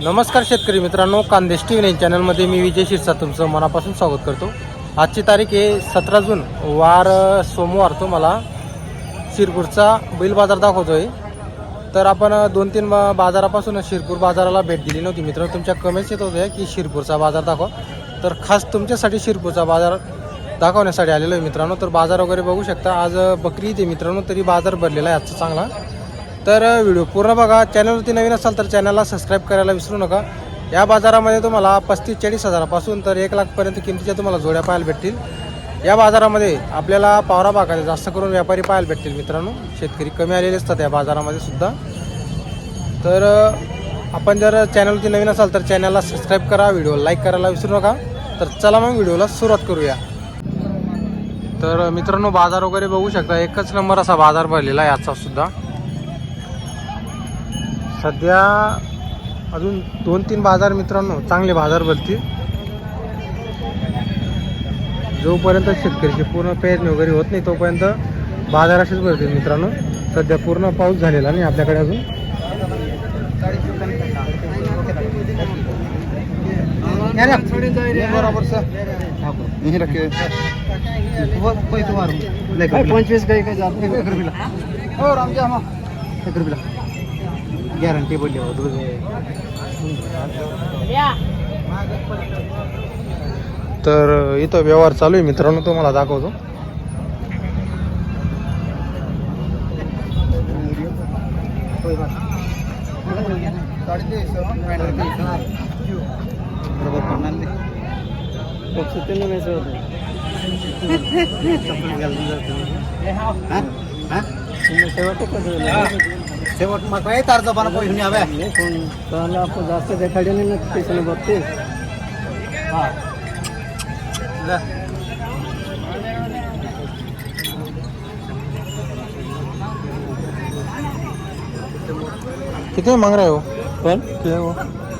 नमस्कार शेतकरी मित्रांनो कांदेश टी व्ही चॅनलमध्ये मी विजय शिरसा तुमचं मनापासून स्वागत करतो. आजची तारीख आहे सतरा जून वार सोमवार. तो मला शिरपूरचा बैल बाजार दाखवतोय. तर आपण दोन तीन बाजारापासून शिरपूर बाजाराला भेट दिली नव्हती मित्रांनो. तुमच्या कमेंट्स येत होत्या की शिरपूरचा बाजार दाखवा. तर खास तुमच्यासाठी शिरपूरचा बाजार दाखवण्यासाठी आलेलो आहे मित्रांनो. तर बाजार वगैरे बघू शकता. आज बकरी येते मित्रांनो तरी बाजार भरलेला आहे. आजचा चांगला. तर व्हिडिओ पूर्ण बघा. चॅनलवरती नवीन असाल तर चॅनलला सबस्क्राईब करायला विसरू नका. या बाजारामध्ये तुम्हाला पस्तीस चाळीस हजारापासून तर एक लाखपर्यंत किमतीच्या तुम्हाला जोड्या पाहायला भेटतील. या बाजारामध्ये आपल्याला पावरा भागात जास्त करून व्यापारी पाहायला भेटतील मित्रांनो. शेतकरी कमी आलेले असतात या बाजारामध्ये सुद्धा. तर आपण जर चॅनलवरती नवीन असाल तर चॅनलला सबस्क्राईब करा व्हिडिओ लाईक करायला विसरू नका. तर चला मग व्हिडिओला सुरुवात करूया. तर मित्रांनो बाजार वगैरे बघू शकता. एकच नंबर असा बाजार भरलेला आहे आजचा सुद्धा. सध्या अजून दोन तीन बाजार मित्रांनो चांगले बाजार भरतील जोपर्यंत शेतकऱ्याची पूर्ण पेरणी वगैरे होत नाही तोपर्यंत बाजार असेच भरतील मित्रांनो. सध्या पूर्ण पाऊस झालेला नाही आपल्याकडे अजून. बरोबर सर. यहीं रखे पंचवीस काही काही गॅरंटी बोलली हो दूध तर इथं व्यवहार चालू आहे मित्रांनो तुम्हाला दाखवतो. शेवट मग काय हा ले. रहे हो. पण किती आहे हो?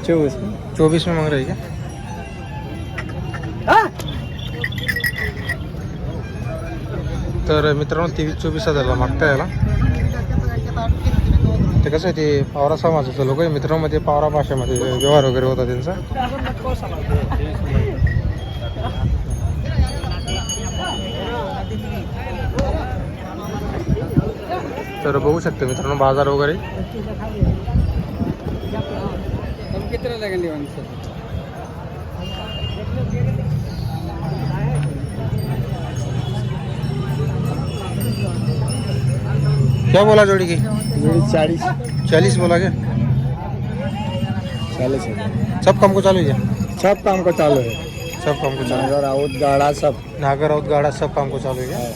चोवीस. चोवीस में मांग रहे क्या तर मित्रांनो तेवीस चोवीस हजारला मागता याला. ते कसं आहे ते पावरा समाजाचं लोक आहे मित्रांनो पावरा भाषेमध्ये व्यवहार वगैरे होता त्यांचा. तर बघू शकतो मित्रांनो बाजार वगैरे. क्या बोला जोड़ी की? चाळीस चालीस। बोला क्या? चालीस सब काम को चालू है सब काम को चालू है। सब काम को चालू नागर आउट गाड़ा सब। नागर और गाड़ा सब काम को चालू है?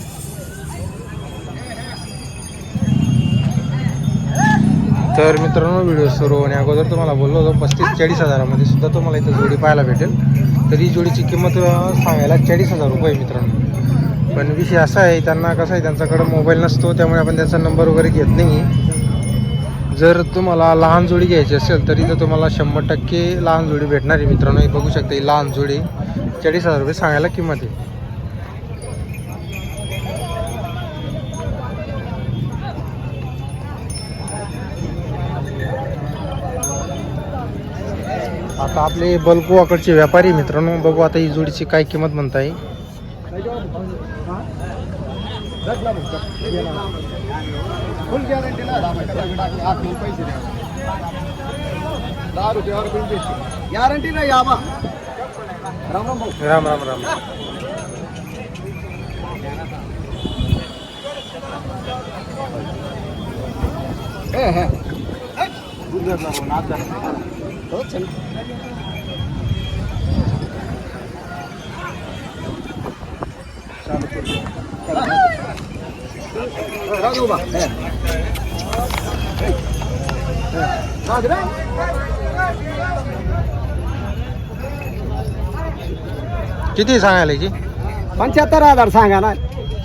तर मित्रांनो व्हिडिओ सुरू होण्या अगोदर तुम्हाला बोललो होतो पस्तीस चाळीस हजारामध्ये सुद्धा तुम्हाला इथं जोडी पाहायला भेटेल. तर ही जोडीची किंमत सांगायला चाळीस हजार रुपये मित्रांनो. पण विषय असा आहे त्यांना कसं आहे त्यांच्याकडं मोबाईल नसतो त्यामुळे आपण त्यांचा नंबर वगैरे घेत नाही. जर तुम्हाला लहान जोडी घ्यायची असेल तरी तर तुम्हाला शंभर टक्के लहान जोडी भेटणार आहे मित्रांनो. हे बघू शकता ही लहान जोडी चाळीस हजार रुपये सांगायला किंमत आहे. आता आपले बल्कुवाकडचे व्यापारी मित्रांनो. बघू आता ही जोडीची काय किंमत म्हणताय. फुल गॅरंटी ना दहा राम राम। राम राम राम हे हे भाऊ नाच झाला हो चल किती सांगायला याची? पंच्याहत्तर हजार सांगा ना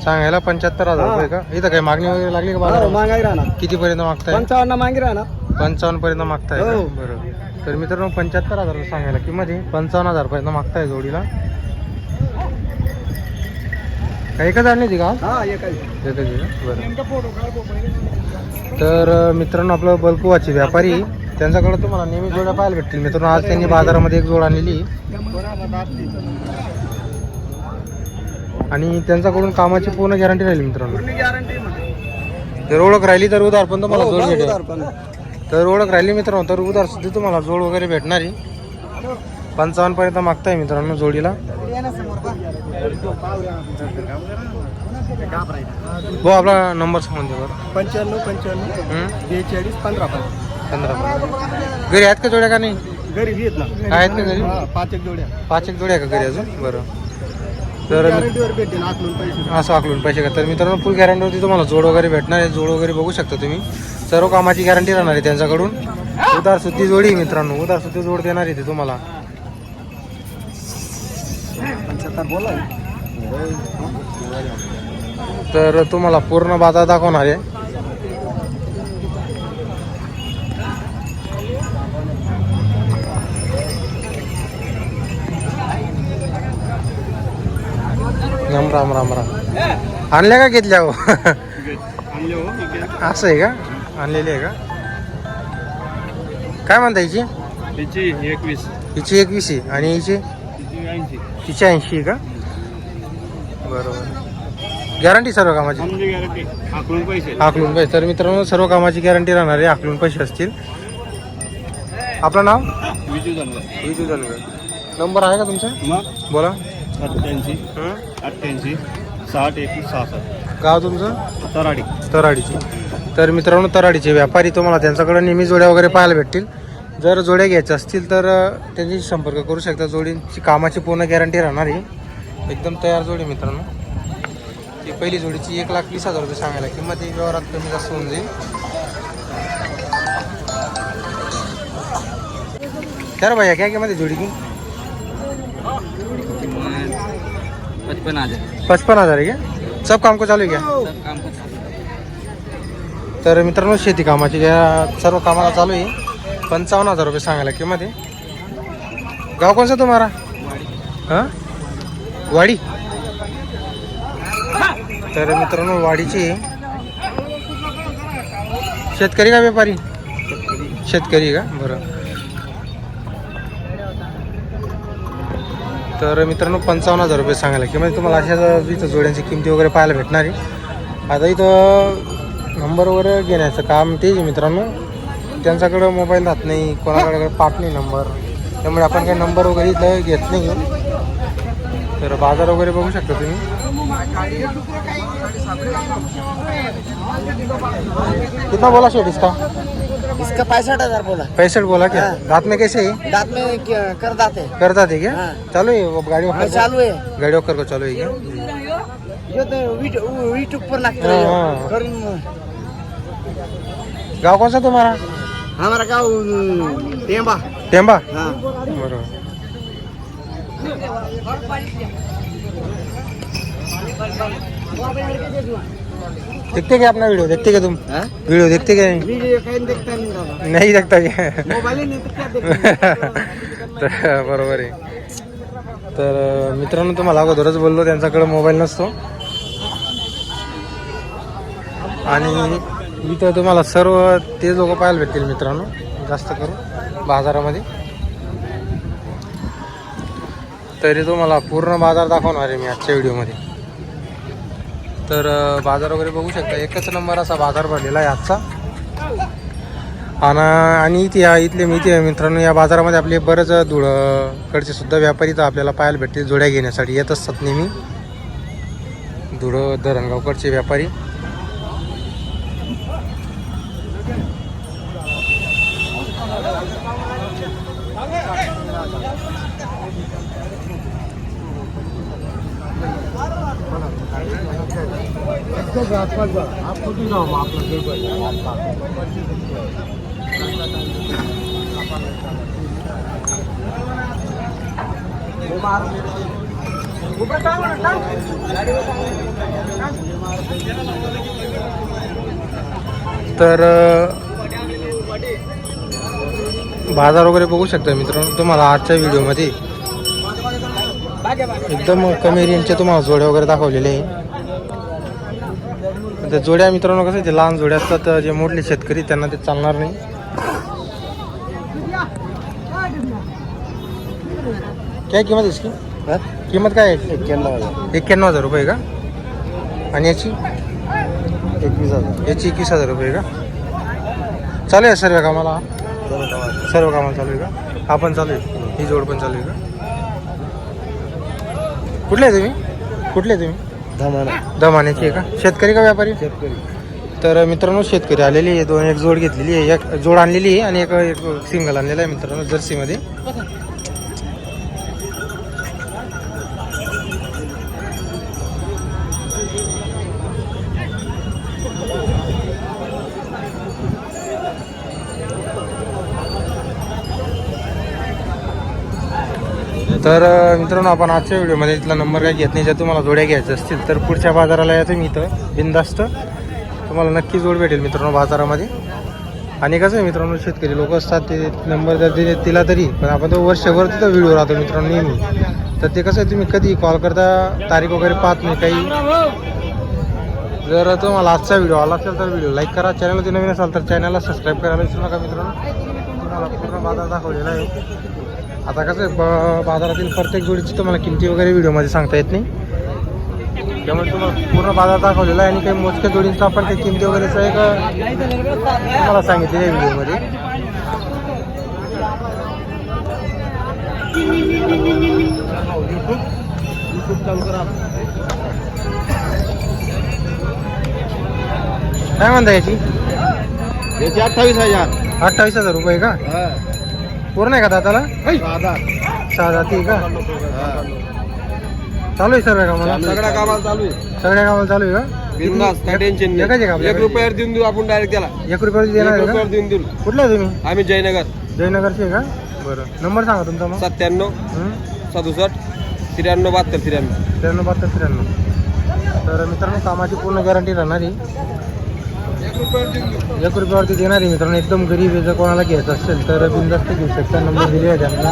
सांगायला पंच्याहत्तर हजार रुपये का? इथं काही मागणी वगैरे लागली का हो, बाजारात मागाई राहणार. किती पर्यंत मागताय? पंचावन्न मागे राहणार. पंचावन्न पर्यंत मागताय का? हो. बरोबर तर मित्रांनो पंच्याहत्तर हजार सांगायला किंमत आहे. पंचावन्न हजार पर्यंत मागताय जोडीला. काही एकच आणली का. एकच. आहे का? बरं. तर मित्रांनो आपलं बल्कुवाचे व्यापारी त्यांच्याकडे तुम्हाला नेहमी जोड्या पाहायला भेटतील. मित्रांनो आज त्यांनी बाजारामध्ये एक जोड आणलेली. आणि त्यांच्याकडून कामाची पूर्ण गॅरंटी राहील मित्रांनो. जर ओळख राहिली तर उधार पण तुम्हाला हो, जोड भेटेल. तर ओळख राहिली मित्रांनो तर उधार सुद्धा तुम्हाला जोड वगैरे भेटणारी. पंचावन्न पर्यंत मागताय मित्रांनो जोडीला. हो आपला नंबर सांगून दे बरं. पंच्याण्णव पंच्याण्णव हं? बेचाळीस पंधरा पंधरा पंधरा. घरी आहेत का जोड्या का नाही? गरीब येत ना. आहेत का घरी? हा, पाच एक जोड्या. पाच एक जोड्या आहे का घरी अजून? बरं. तर मी- गॅरंटीवर भेटेल आकलून पैसे. असं आकलून पैसे का तर मित्रांनो फुल गॅरंटीवरती तुम्हाला जोड वगैरे भेटणार आहे. जोड वगैरे बघू शकता तुम्ही. सर्व कामाची गॅरंटी राहणार आहे त्यांच्याकडून. उदार सुद्धी जोडी आहे मित्रांनो. उदार सुद्धी जोड देणार आहे ते तुम्हाला. पंच्याहत्तर बोला तर तुम्हाला पूर्ण बाजार दाखवणार आहे. राम राम राम राम. आणल्या का घेतल्या हो? हो असं आहे का? आणलेली आहे का? काय म्हणता हिची? त्याची एकवीस. हिची एकवीस आहे. आणि हिची? तिची ऐंशी. का? बरोबर. गॅरंटी सर्व कामाची? आमची गॅरंटी आकलून पैसे. आकलून पैसे. तर मित्रांनो सर्व कामाची गॅरंटी राहणार आहे. आकलून पैसे असतील. आपलं नाव? विजू विजू नंबर आहे का तुमचा? मग? बोला. अठ्ठ्याऐंशी? अठ्ठ्याऐंशी. साठ एकवीस सहासष्ट. गाव तुमचं? तराडी. तराडीची. तर मित्रांनो तराडीचे व्यापारी तुम्हाला त्यांच्याकडे नेहमी जोड्या वगैरे पाहायला भेटतील. जर जोड्या घ्यायच्या असतील तर त्यांच्याशी संपर्क करू शकता. जोडीची कामाची पूर्ण गॅरंटी राहणार आहे. एकदम तयार जोडी मित्रांनो. ती पहिली जोडीची एक लाख वीस हजार रुपये सांगायला किंमत एक व्यवहारात कमी जास्त होऊन जाईल. क्या रे भैया क्या किंमत है जोड़ी. की पचपन हजार. पचपन हजार आहे क्या सब काम को चालू आहे क्या सब काम करता तर मित्रांनो शेती कामाची सर्व कामाला चालू आहे. पंचावन्न हजार रुपये सांगायला किंमत आहे. गाव कोणचा तुम्हाला? हां? वाडी? तर मित्रांनो वाडीची शेतकरी का व्यापारी? शेतकरी का? बरं. तर मित्रांनो पंचावन्न हजार रुपये सांगायला. किंमत तुम्हाला अशा इथं जोड्यांची किमती वगैरे पाहायला भेटणार आहे. आता इथं नंबर वगैरे घेण्याचं काम तेच आहे मित्रांनो. त्यांच्याकडं मोबाईल राहत नाही कोणाकडे पाठ नाही नंबर त्यामुळे आपण काही नंबर वगैरे इथं घेत नाही. तर बाज़ार वगैरे बघू शकता तुम्ही. कितना बोला शेट इसका? इसका पैंसठ हज़ार बोला. पैंसठ बोला क्या? रात में कैसे है? दांत में कर दाते करता थे क्या? हाँ। चालू है वो गाड़ी हाँ चालू है. गाड़ी वगैरह को चालू है क्या? जो तो वीट वीट ऊपर लगता हाँ, है. हाँ। गाव कौन सा तुम्हारा? हमारा गाँव टेम्बा टेंबा? हाँ. बरोबर. देखते क्या अपना वीडियो देखते क्या तुम? वीडियो देखते क्या? नहीं? वीडियो कहीं देखता नहीं देखता क्या? मोबाईल नाही तर क्या देखता तर बरोबर आहे. तर मित्रांनो तुम्हाला अगोदरच बोललो त्यांच्याकडे मोबाईल नसतो. आणि इथं तुम्हाला सर्व ते लोक पाहायला भेटतील मित्रांनो. जास्त करून बाजारामध्ये. तरी तुम्हाला पूर्ण बाजार दाखवणार आहे मी आजच्या व्हिडिओमध्ये. तर बाजार वगैरे बघू शकता. एकच नंबर असा बाजार भरलेला आहे आजचा. आणि आणि इथे या इथले मी इथे मित्रांनो या बाजारामध्ये आपले बरेच धुळकडचे सुद्धा व्यापारी तर आपल्याला पाहायला भेटतील. जोड्या घेण्यासाठी येत असतात नेहमी. धुळं धरणगावकडचे व्यापारी. तर बाजार वगैरे बघू शकता मित्रांनो तुम्हाला आजच्या व्हिडिओमध्ये एकदम कमी रेंजचे तुम्हाला जोड्या वगैरे दाखवलेले आहे. त्या जोड्या मित्रांनो कसं ते लहान जोड्या असतात जे मोठले शेतकरी त्यांना ते चालणार नाही. काय किंमत आहे इसकी? किंमत काय आहे? एक्क्याण्णव हजार. एक्क्याण्णव हजार रुपये का? आणि याची? एकवीस हजार. याची एकवीस हजार रुपये का? चालू आहे सर्व कामाला. सर्व कामाला चालू आहे का? हा पण चालू आहे. ही जोड पण चालू आहे का? कुठले आहे तुम्ही? कुठले आहे तुम्ही? धमाना. दमाण्याची आहे का? शेतकरी का व्यापारी? शेतकरी. तर मित्रांनो शेतकरी आलेली आहे. दोन एक जोड घेतलेली आहे. एक जोड आणलेली आहे आणि एक एक सिंगल आणलेला आहे मित्रांनो जर्सीमध्ये. तर मित्रांनो आपण आजच्या व्हिडिओमध्ये इथला नंबर काय घेत नाही जर तुम्हाला जोड्या घ्यायच्या असतील तर पुढच्या बाजाराला या तुम्ही इथं बिंदास्त तुम्हाला नक्की जोड भेटेल मित्रांनो बाजारामध्ये. आणि कसं आहे मित्रांनो शेतकरी लोक असतात ते नंबर जर दिले दिला तरी पण आपण तो वर्षभर तिथं व्हिडिओ राहतो मित्रांनो नेहमी. तर ते कसं आहे तुम्ही कधी कॉल करता तारीख वगैरे पाहत नाही काही. जर तुम्हाला आजचा व्हिडिओ आला असेल तर व्हिडिओ लाईक करा. चॅनलवरती नवीन असाल तर चॅनलला सबस्क्राईब करायला विसरू नका मित्रांनो तुम्हाला पूर्ण बाजार दाखवलेला आहे. आता कसं आहे ब- बाजारातील प्रत्येक जोडीची तुम्हाला किमती वगैरे व्हिडिओमध्ये सांगता येत नाही. त्यामुळे तुम्हाला पूर्ण बाजार दाखवलेला आहे आणि काही मोजक्या जोडींचा आपण काही किमती वगैरेचं एक तुम्हाला सांगितलेलं आहे व्हिडिओमध्ये. काय म्हणता याची? याचे अठ्ठावीस हजार. अठ्ठावीस हजार रुपये का? पूर्ण आहे का हजार सहा जाती का चालू आहे सर्व कामाला? सगळ्या कामाला चालू आहे. सगळ्या कामाला चालू आहे का? बिंदास काय टेन्शन एकाच आहे का नाही एक? रुपयावर देऊन देऊ आपण डायरेक्ट त्याला. एक देणार आहे रुपयावर का? देऊन देऊ. कुठले आहे तुम्ही? आम्ही जयनगर. जयनगरचे आहे का? बरं. नंबर सांगा तुमचा मग. सत्त्याण्णव? सदुसष्ट. त्र्याण्णव बहात्तर त्र्याण्णव. त्र्याण्णव बहात्तर त्र्याण्णव. तर मित्रांनो कामाची पूर्ण गॅरंटी राहणार आहे एक रुपयावर देऊन देऊ एक रुपयावरती देणार आहे मित्रांनो. एकदम गरीब आहे जर कोणाला घ्यायचं असेल तर बिंदास्त घेऊ शकता. नंबर दिले आहे त्यांना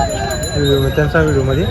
व्हिडिओ त्यांचा व्हिडिओमध्ये.